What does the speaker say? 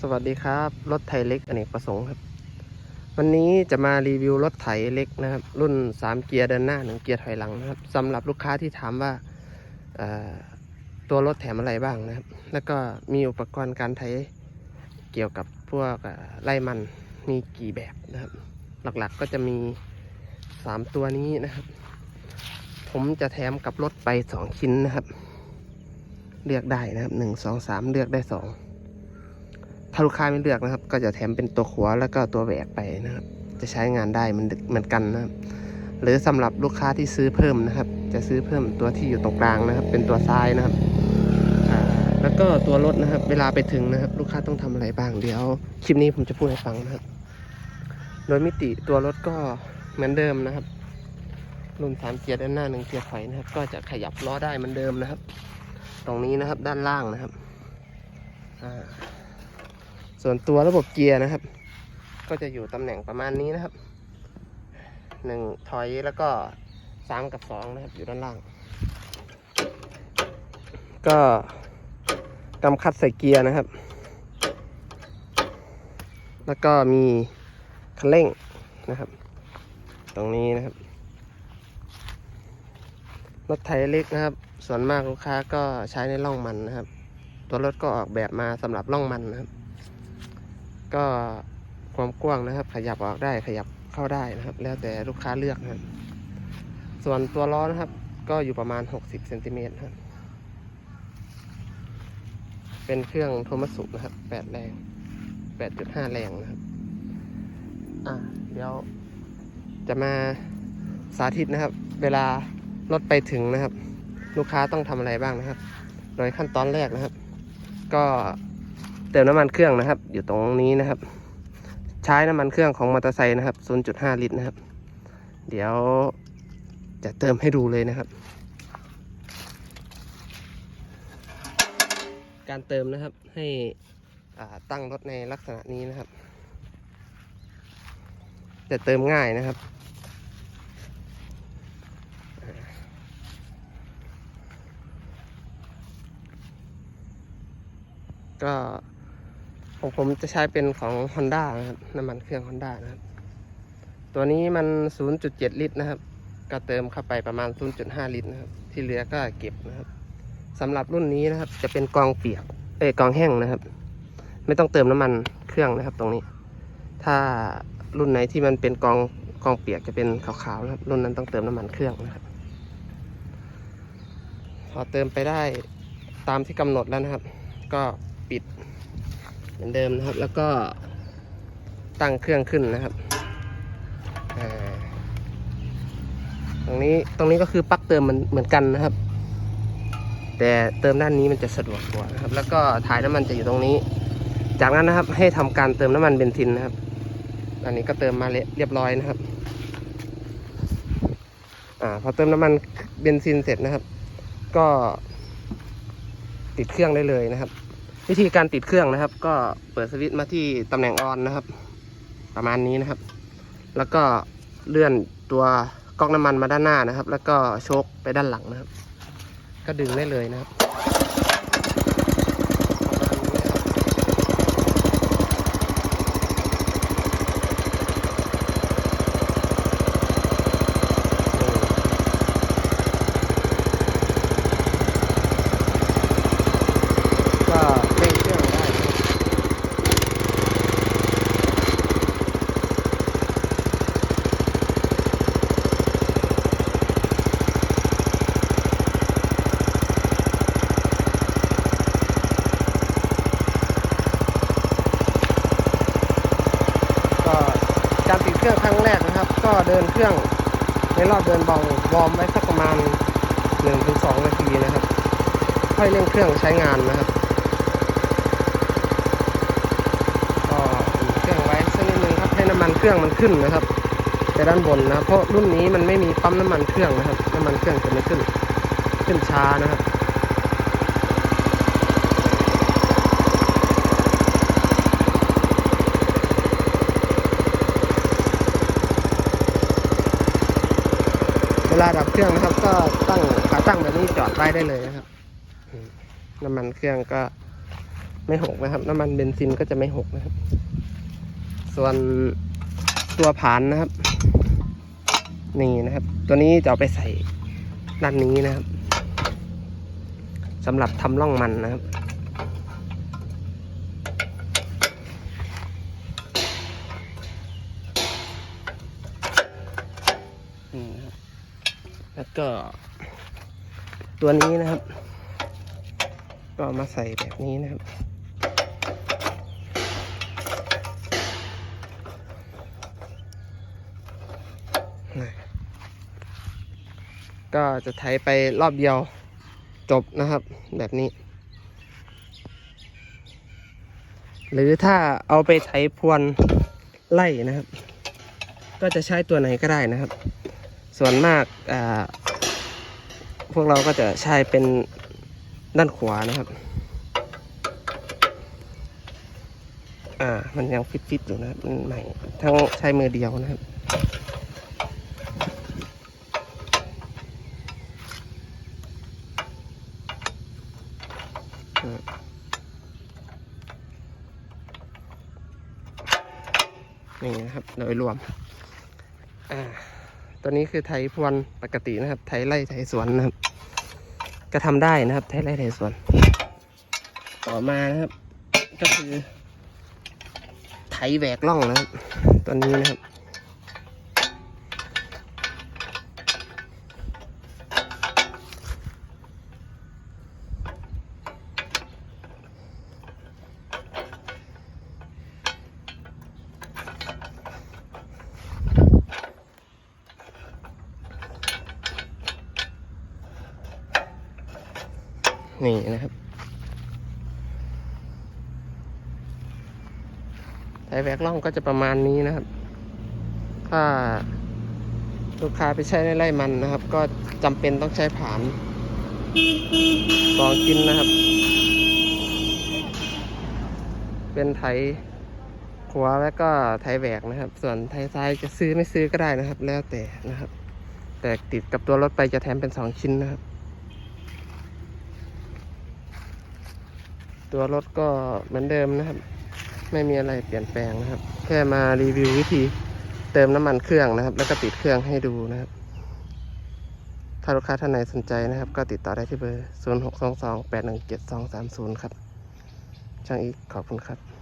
สวัสดีครับ รถไถเล็กอเนกประสงค์ครับ วันนี้จะมารีวิวรถไถเล็กนะครับ รุ่น 3 เกียร์เดินหน้า 1 เกียร์ถอยหลังนะครับสำหรับลูกค้าที่ถามว่าตัวรถแถมอะไรบ้างนะครับ แล้วก็มีอุปกรณ์การไถเกี่ยวกับพวกไล่มันมีกี่แบบนะครับ หลักๆก็จะมี 3 ตัวนี้นะครับ ผมจะแถมกับรถไป 2 ชิ้นนะครับ เลือกได้นะครับหนึ่งสองสามเลือกได้สอง ถ้าลูกค้าไม่เลือกนะครับ ก็จะแถมเป็นตัวขวแล้วก็ตัวแหวกไปนะครับ จะใช้งานได้มันเหมือนกันนะครับ หรือสำหรับลูกค้าที่ซื้อเพิ่มนะครับ จะซื้อเพิ่มตัวที่อยู่ตรงกลางนะครับ เป็นตัวซ้ายนะครับแล้วก็ตัวรถนะครับ เวลาไปถึงนะครับ ลูกค้าต้องทำอะไรบ้างเดี๋ยวคลิปนี้ผมจะพูดให้ฟังนะครับ โดยมิติตัวรถก็เหมือนเดิมนะครับรุ่นสามเกียร์ด้านหน้าหนึ่งเกียร์ถอยนะครับ ก็จะขยับล้อได้เหมือนเดิมนะครับ ตรงนี้นะครับด้านล่างนะครับอ่า ส่วนตัวระบบเกียร์นะครับ ก็จะอยู่ตำแหน่งประมาณนี้นะครับหนึ่งถอยแล้วก็สามกับสองนะครับอยู่ด้านล่าง ก็กำคัดใส่เกียร์นะครับ แล้วก็มีคันเร่งนะครับ ตรงนี้นะครับรถไถเล็กนะครับ ส่วนมากลูกค้าก็ใช้ในร่องมันนะครับ ตัวรถก็ออกแบบมาสำหรับร่องมันนะครับ ก็ความกว้างนะครับ ขยับออกได้ขยับเข้าได้นะครับ แล้วแต่ลูกค้าเลือกนะครับ ส่วนตัวล้อนะครับ ก็อยู่ประมาณ 60เซนติเมตรครับเป็นเครื่องโทมัสุนะครับ8แรง 8.5 แรงนะครับ อะ เดี๋ยวจะมาสาธิตนะครับ เวลารถไปถึงนะครับ ลูกค้าต้องทำอะไรบ้างนะครับ โดยขั้นตอนแรกนะครับ ก็ เติมน้ำมันเครื่องนะครับ อยู่ตรงนี้นะครับ ใช้น้ำมันเครื่องของมอเตอร์ไซค์นะครับ 0.5 ลิตรนะครับ เดี๋ยวจะเติมให้ดูเลยนะครับ การเติมนะครับให้ตั้งรถในลักษณะนี้นะครับ จะเติมง่ายนะครับก็ ของผมจะใช้เป็นของ Honda นะครับ น้ำมันเครื่อง Honda นะครับ ตัวนี้มัน 0.7 ลิตรนะครับ ก็เติมเข้าไปประมาณ 0.5 ลิตรนะครับ ที่เหลือก็เก็บนะครับสำหรับรุ่นนี้นะครับ จะเป็นกองเปียก เอ้กองแห้งนะครับ ไม่ต้องเติมน้ำมันเครื่องนะครับ ตรงนี้ ถ้ารุ่นไหนที่มันเป็นกองกองเปียกจะเป็นขาวๆนะครับ รุ่นนั้นต้องเติมน้ำมันเครื่องนะครับ พอเติมไปได้ตามที่กำหนดแล้วนะครับ ก็ปิด เหมือนเดิมนะครับ แล้วก็ตั้งเครื่องขึ้นนะครับตรงนี้ตรงนี้ก็คือปลั๊กเติมมันเหมือนกันนะครับ แต่เติมด้านนี้มันจะสะดวกกว่านะครับ แล้วก็ถ่ายน้ำมันจะอยู่ตรงนี้ จากนั้นนะครับ ให้ทำการเติมน้ำมันเบนซินนะครับ อันนี้ก็เติมมาเรียบร้อยนะครับอ่าพอเติมน้ำมันเบนซินเสร็จนะครับ ก็ติดเครื่องได้เลยนะครับ วิธีการติดเครื่องนะครับ ก็เปิดสวิตช์มาที่ตำแหน่งออนนะครับ ประมาณนี้นะครับ แล้วก็เลื่อนตัวก๊อกน้ำมันมาด้านหน้านะครับ แล้วก็โชกไปด้านหลังนะครับ ก็ดึงได้เลยนะครับก็เร่งเครื่องได้นะครับก็การติดเครื่องครั้งแรกนะครับ ก็เดินเครื่องในรอบเดินเบาวอร์มไว้สักประมาณ 1-2 นาทีนะครับ ค่อยเร่งเครื่องใช้งานนะครับก็อุ่นเครื่องไว้สักนิดนึงครับให้น้ำมันเครื่องมันขึ้นนะครับแต่ด้านบนนะเพราะรุ่นนี้มันไม่มีปั๊มน้ำมันเครื่องนะครับ น้ำมันเครื่องจะไม่ขึ้น ขึ้นช้านะครับาดับเครื่องนะครับ ก็ตั้งขาตั้งแบบนี้จอดไว้ได้เลยนะครับน้ำมันเครื่องก็ไม่หกนะครับ น้ำมันเบนซินก็จะไม่หกนะครับ ส่วนตัวผานนะครับ นี่นะครับ ตัวนี้จะเอาไปใส่ด้านนี้นะครับสำหรับทำร่องมันนะครับนี่นะครับ แล้วก็ ตัวนี้นะครับ ก็มาใส่แบบนี้นะครับ ก็จะไถไปรอบเดียวจบนะครับ แบบนี้ หรือถ้าเอาไปไถพวนไล่นะครับ ก็จะใช้ตัวไหนก็ได้นะครับ ส่วนมากาพวกเราก็จะใช้เป็นด้านขวานะครับ อ่า มันยังฟิตๆอยู่นะมันใหม่ ทั้งใช้มือเดียวนะครับนี่นะครับ โดยรวม อ่า ตัวนี้คือไถพรวนปกตินะครับ ไถไร่ไถสวนนะครับ ก็ทำได้นะครับ ไถไร่ไถสวน ต่อมานะครับ ก็คือ ไถแหวกล่องนะครับตัวนี้นะครับ นี่นะครับไถแวกล่องก็จะประมาณนี้นะครับ ถ้าลูกค้าไปใช้ในไร่มันนะครับ ก็จำเป็นต้องใช้ผานสองกินนะครับ เป็นไถขวาแล้วก็ไถแหวกนะครับ ส่วนไถซ้ายจะซื้อไม่ซื้อก็ได้นะครับ แล้วแต่นะครับ แต่ติดกับตัวรถไปจะแถมเป็นสองชิ้นนะครับ ตัวรถก็เหมือนเดิมนะครับ ไม่มีอะไรเปลี่ยนแปลงนะครับ แค่มารีวิววิธีเติมน้ำมันเครื่องนะครับ แล้วก็ติดเครื่องให้ดูนะครับ ถ้าลูกค้าท่านไหนสนใจนะครับ ก็ติดต่อได้ที่เบอร์ 0 6 2 2 8 1 7 2 3 0 ครับ ช่างอีกขอบคุณครับ